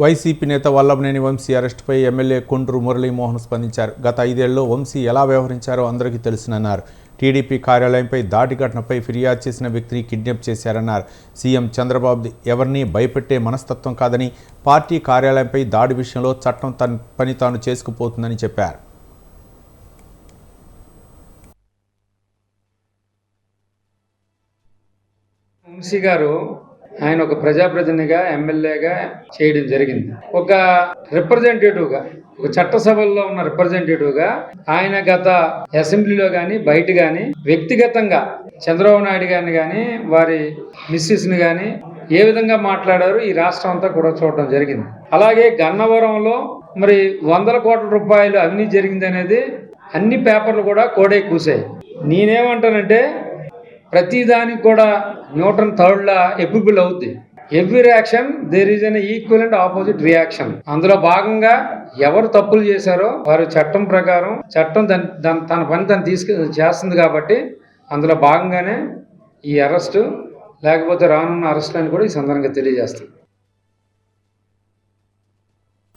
YCP నేత వల్లభనేని వంశీ అరెస్టుపై MLA Kondru Muralimohan స్పందించారు. గత ఐదేళ్ళలో వంశీ ఎలా వ్యవహరించారో అందరికీ తెలుసునన్నారు. టీడీపీ కార్యాలయంపై దాడి ఘటనపై ఫిర్యాదు చేసిన వ్యక్తిని కిడ్నాప్ చేశారన్నారు. సీఎం చంద్రబాబు ఎవరిని భయపెట్టే మనస్తత్వం కాదని పార్టీ కార్యాలయంపై దాడి విషయంలో చట్టం తన పని తాను చేసుకుపోతుందని చెప్పారు. వంశీ గారు ఆయన ఒక ప్రజాప్రతినిధిగా ఎమ్మెల్యేగా చేయడం జరిగింది. ఒక రిప్రజెంటేటివ్గా ఒక చట్టసభల్లో ఉన్న రిప్రజెంటేటివ్గా ఆయన గత అసెంబ్లీలో కానీ బయట కానీ వ్యక్తిగతంగా చంద్రబాబు నాయుడు గారిని కానీ వారి మిస్సెస్ని కానీ ఏ విధంగా మాట్లాడారు ఈ రాష్ట్రం అంతా కూడా చూడటం జరిగింది. అలాగే గన్నవరంలో మరి వందల కోట్ల రూపాయలు అవినీతి జరిగింది అనేది అన్ని పేపర్లు కూడా కోడే కూసాయి. నేనేమంటానంటే ప్రతిదానికి కూడా న్యూటన్ థర్డ్ లా ఎపిబుల్ అవుద్ది. Every reaction there is an equal and opposite reaction అందులో భాగంగా ఎవరు తప్పులు చేశారో వారు చట్టం ప్రకారం చట్టం దాని దాని తన పని తను తీసుకు చేస్తుంది కాబట్టి అందులో భాగంగానే ఈ అరెస్టు లేకపోతే రానున్న అరెస్ట్ అని కూడా ఈ సందర్భంగా తెలియజేస్తుంది